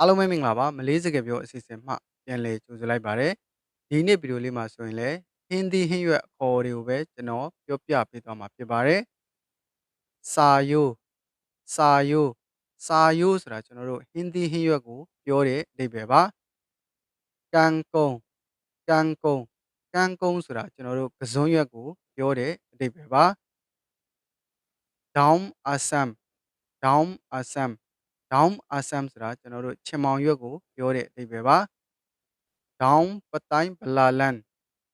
အားလုံးပဲမင်္ဂလာပါမလေးစကားပြောအစီအစဉ်မှပြန်လည်ကြိုဆိုလိုက်ပါတယ်ဒီနေ့ဗီဒီယိုလေးမှာဆိုရင်လည်းဟင်းသီးဟင်းရွက်အခေါ်တွေကိုပဲကျွန်တော်ပြောပြပေးသွားမှာဖြစ်ပါတယ်စာယိုးစာယိုးစာယိုးဆိုတာကျွန်တော်တို့ဟင်းသီးဟင်းရွက်ကိုပြောတဲ့အဓိပ္ပာယ်ပါကံကုံကံကုံကံကုံဆိုတာကျွန်တော်တို့ကစွန်းရွက်ကိုပြောတဲ့အဓိပ္ပာယ်ပါဒေါင်းအဆ မ်ဒေါင်းအဆမ်ဒေါင်းအဆမ်ဆိုတာကျွန်တော်တို့ချင်မောင်ရွက်ကိုပြောတဲ့အဓိပ္ပာယ်ပါဒေါင်းပတိုင်းဗလာလန်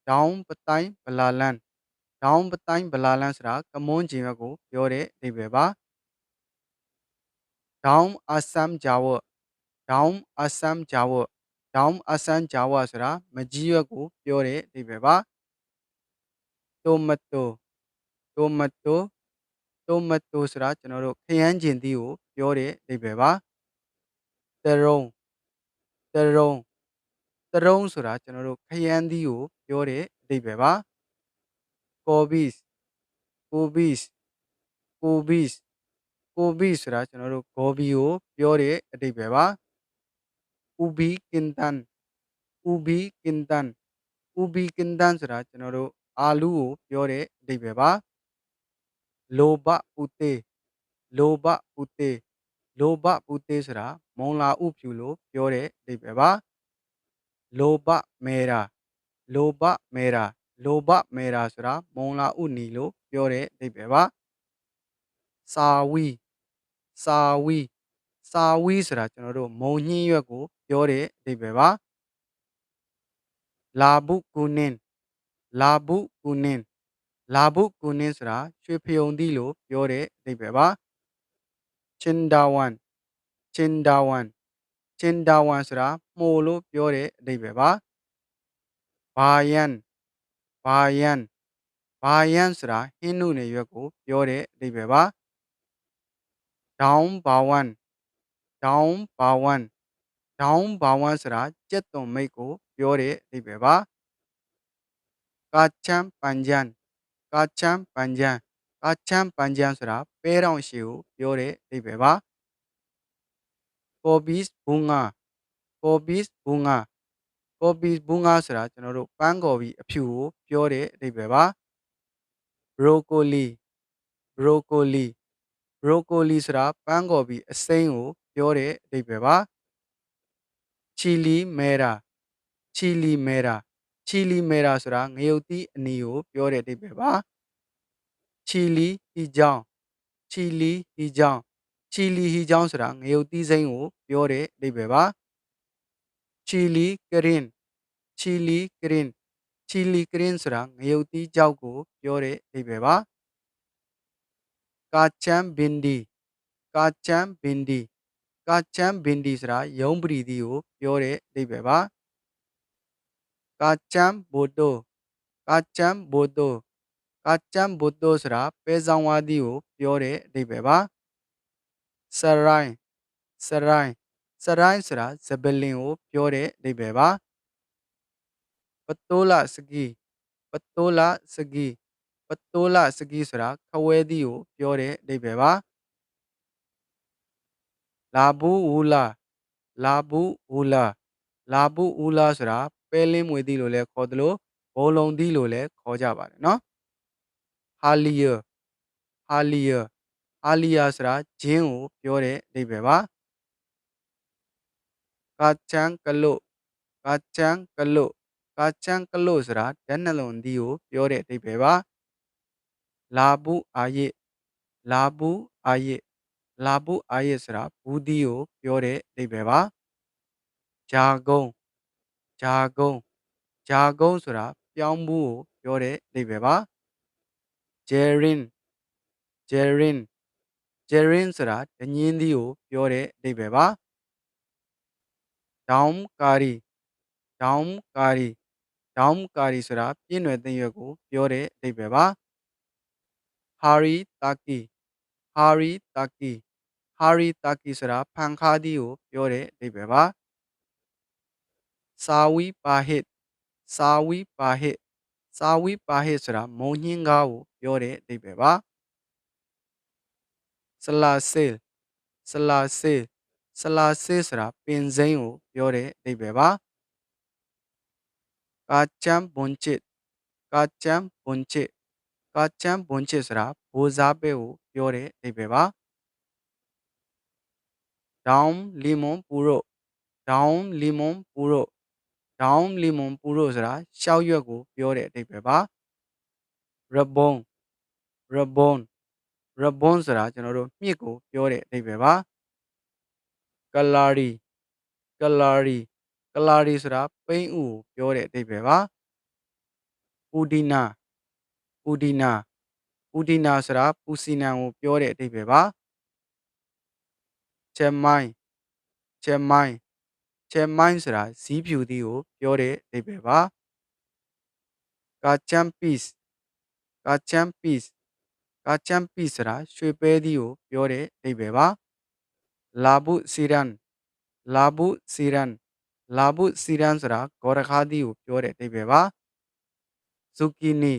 ဒေါင်းပတိုင်းဗလာလန်ဒေါင်းပတိုင်းဗလာလန်ဆိုတာကမွန်းကျင်ရွက်ကိုပြောတဲ့အဓိပ္ပာယ်ပါဒေါင်းအဆမ်ဂျာဝဒေါင်းအဆမ်ဂျာဝဒေါင်းအဆမ်ဂျာဝဆိုတာမကြီးရွက်ကိုပြောတဲ့အဓိပ္ပာယ်ပါတိုမတိုတိုမတိုတိုမတိုဆိုတာကျွန်တော်တို့ခရမ်းကျင်သီးကို ပြောတဲ့အဓိပ္ပာယ်ပါတရုံတရုံတရုံဆိုတာကျွန်တော်တို့ခရမ်းသီးကိုပြောတဲ့အဓိပ္ပာယ်ပါကော်ဘစ်ကိုဘစ်ကိုဘစ်ကိုဘစ်ဆိုတာကျွန်တော်တို့ဂေါ်ဘီကိုပြောတဲ့အဓိပ္ပာယ်ပါဥဘီကင်တန်ဥဘီကင်တန်ဥဘီကင်တန်ဆိုတာကျွန်တော်တို့အာလူးကိုပြောတဲ့အဓိပ္ပာယ်ပါလိုဘပူတေ လိုဘပူတေလိုဘပူတေဆိုတာမုံလာဥဖြူလို့ပြောတဲ့အဓိပ္ပာယ်ပါလိုဘမဲရာလိုဘမဲရာလိုဘမဲရာဆိုတာမုံလာဥနီလို့ပြောတဲ့အဓိပ္ပာယ်ပါစာဝီစာဝီစာဝီဆိုတာကျွန်တော်တို့မုံညင်းရွက်ကို ပြောတဲ့အဓိပ္ပာယ်ပါလာဘုကူနင်လာဘုကူနင်လာဘုကူနင်ဆိုတာရွှေဖယုံသီးလို့ပြောတဲ့အဓိပ္ပာယ်ပါ ချင်းဒါဝန်ချင်းဒါဝန်ချင်းဒါဝန်ဆိုတာမှုလို့ပြောတဲ့အဓိပ္ပာယ်ပါဘာယန်ဘာယန်ဘာယန်ဆိုတာဟင်းနုနယ်ရွက်ကိုပြောတဲ့အဓိပ္ပာယ်ပါဒေါင်းဘာဝန်ဒေါင်းဘာဝန်ဒေါင်းဘာဝန်ဆိုတာကြက်သွန်မိတ်ကိုပြောတဲ့အဓိပ္ပာယ်ပါကာချမ်ပန်ဂျန်ကာချမ်ပန်ဂျန် ကာချမ်ပန်ဂျန်ဆိုတာပဲတောင်ရှည်ကိုပြောတဲ့အဓိပ္ပာယ်ပါကော်ဘစ်ဘူငါကော်ဘစ်ဘူငါကော်ဘစ်ဘူငါဆိုတာကျွန်တော်တို့ပန်းကော်ဘီအဖြူကိုပြောတဲ့အဓိပ္ပာယ်ပါဘရိုကိုလီဘရိုကိုလီဘရိုကိုလီဆိုတာပန်းကော်ဘီအစိမ်းကိုပြောတဲ့အဓိပ္ပာယ်ပါချီလီမဲရာချီလီမဲရာချီလီမဲရာဆိုတာငရုတ်သီးအနီကိုပြောတဲ့အဓိပ္ပာယ်ပါ ချီလီဟီကြောင်းချီလီဟီကြောင်းချီလီဟီကြောင်းဆိုတာငရုတ်သီးစိမ်းကိုပြောတဲ့အဓိပ္ပာယ်ပါချီလီကရင်ချီလီကရင်ချီလီကရင်ဆိုတာငရုတ်သီးကြောက်ကိုပြောတဲ့အဓိပ္ပာယ်ပါကာချမ်ဘင်ဒီကာချမ်ဘင်ဒီကာချမ်ဘင်ဒီဆိုတာယုံပရီသီကိုပြောတဲ့အဓိပ္ပာယ်ပါကာချမ်ဘိုတိုကာချမ်ဘိုတို ကာချမ်ဘိုတိုဆိုတာပဲဆောင်ဝါသီကိုပြောတဲ့အဓိပ္ပာယ်ပါစရိုင်းစရိုင်းစရိုင်းဆိုတာဇပလင်ကိုပြောတဲ့အဓိပ္ပာယ်ပါပတိုးလာစကီပတိုးလာစကီပတိုးလာစကီဆိုတာခဝဲသီးကိုပြောတဲ့အဓိပ္ပာယ်ပါလာဘူးဝူလာလာဘူးဝူလာလာဘူးဝူလာဆိုတာပဲလင်းမွေသီးလို့လည်းခေါ်သလိုဘောလုံးသီးလို့လည်းခေါ်ကြပါတယ်နော် ဟာလီယာဟာလီယာဟာလီယာဆိုတာဂျင်းကိုပြောတဲ့အဓိပ္ပာယ်ပါကာချန်ကလုကာချန်ကလုကာချန်ကလုဆိုတာဓာတ်နှလုံးသီးကိုပြောတဲ့အဓိပ္ပာယ်ပါလာဘူးအာရစ်လာဘူးအာရစ်လာဘူးအာရစ်ဆိုတာဘူးသီးကိုပြောတဲ့အဓိပ္ပာယ်ပါဂျာဂုံဂျာဂုံဂျာဂုံဆိုတာပြောင်းဘူးကိုပြောတဲ့အဓိပ္ပာယ်ပါ ဂျယ်ရင်ဂျယ်ရင်ဂျယ်ရင်ဆိုတာဒညင်းသီးကိုပြောတဲ့အဓိပ္ပာယ်ပါဒေါမ်ကာရီဒေါမ်ကာရီဒေါမ်ကာရီဆိုတာပြည့်နွယ်သိမ့်ရွက်ကိုပြောတဲ့အဓိပ္ပာယ်ပါဟာရီတာကီဟာရီတာကီဟာရီတာကီဆိုတာဖန်ခါသီးကိုပြောတဲ့အဓိပ္ပာယ်ပါစာဝီပါဟစ်စာဝီပါဟစ်စာဝီပါဟစ်ဆိုတာမုံညင်းကားကို ပြောတဲ့အဓိပ္ပာယ်ပါဆလာဆေဆလာဆေဆဆလာစစ်ဆိုတာပင်စိမ်းကိုပြောတဲ့အဓိပ္ပာယ်ပါကာချမ်ဘွန်ချစ်ကာချမ်ဘွန်ချစ်ကာချမ်ဘွန်ချစ်ဆိုတာဘိုးစားပဲကိုပြောတဲ့အဓိပ္ပာယ်ပါဒေါင်းလီမွန်ပူရိုဒေါင်းလီမွန်ပူရိုဒေါင်းလီမွန်ပူရိုဆိုတာရှောက်ရွက်ကို ပြောတဲ့အဓိပ္ပာယ်ပါရ ဘုံရဘွန်ရဘွန်ဆိုတာကျွန်တော်တို့မြစ်ကိုပြောတဲ့အဓိပ္ပာယ်ပါကလာရီကလာရီကလာရီဆိုတာပိန်းဥကိုပြောတဲ့အဓိပ္ပာယ်ပါပူဒီနာပူဒီနာပူဒီနာဆိုတာပူစီနန်ကိုပြောတဲ့အဓိပ္ပာယ်ပါချဲမိုင်းချဲမိုင်းချဲမိုင်းဆိုတာဇီးဖြူသီးကိုပြောတဲ့အဓိပ္ပာယ်ပါကာချမ်ပစ် ကာချမ်ပစ်ကာချမ်ပစ်ဆိုတာရွှေပဲသီးကိုပြောတဲ့အဓိပ္ပာယ်ပါလာဘုစီရန်လာဘုစီရန်လာဘုစီရန်ဆိုတာဂေါ်ရခါသီးကိုပြောတဲ့အဓိပ္ပာယ်ပါဇူကီနီ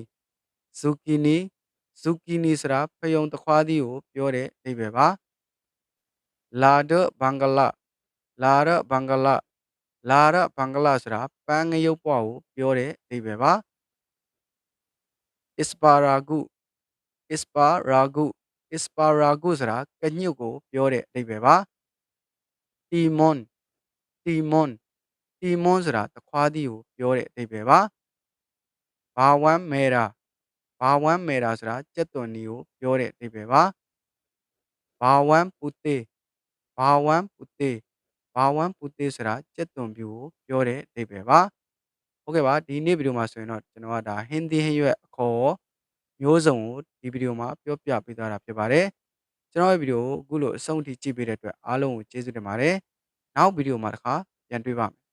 ဇူကီနီဇူကီနီဆိုတာဖယုံတခွားသီးကိုပြောတဲ့အဓိပ္ပာယ်ပါလာဒဘင်္ဂလာလာရဘင်္ဂလာလာရဘင်္ဂလာဆိုတာပန်းငရုတ်ပွားကိုပြောတဲ့အဓိပ္ပာယ်ပါအစ္စပါရာဂု အစ္စပါရာဂုအစ္စပါရာဂုဆိုတာကညွတ်ကိုပြောတဲ့အဓိပ္ပာယ်ပါတီမွန်တီမွန်တီမွန်ဆိုတာတခွားသီးကိုပြောတဲ့အဓိပ္ပာယ်ပါဘာဝမ်မဲရာဘာဝမ်မဲရာဆိုတာကြက်သွန်နီကိုပြောတဲ့အဓိပ္ပာယ်ပါဘာဝမ်ပူတေဘာဝမ်ပူတေဘာဝမ်ပူတေဆိုတာကြက်သွန်ပြူကိုပြောတဲ့အဓိပ္ပာယ်ပါဟုတ်ကဲ့ပါဒီနေ့ဗီဒီယိုမှာဆိုရင်တော့ကျွန်တော်ကဒါဟင်းသီးဟင်းရွက်အခေါ် မျိုးစုံကိုဒီဗီဒီယိုမှာပြောပြပေးသွားတာဖြစ်ပါတယ်ကျွန်တော်ရဲ့ဗီဒီယိုကိုအခုလိုအဆုံးထိကြည့်ပေးတဲ့အတွက်အားလုံးကိုကျေးဇူးတင်ပါတယ်နောက်ဗီဒီယိုမှာတစ်ခါပြန်တွေ့ပါမယ်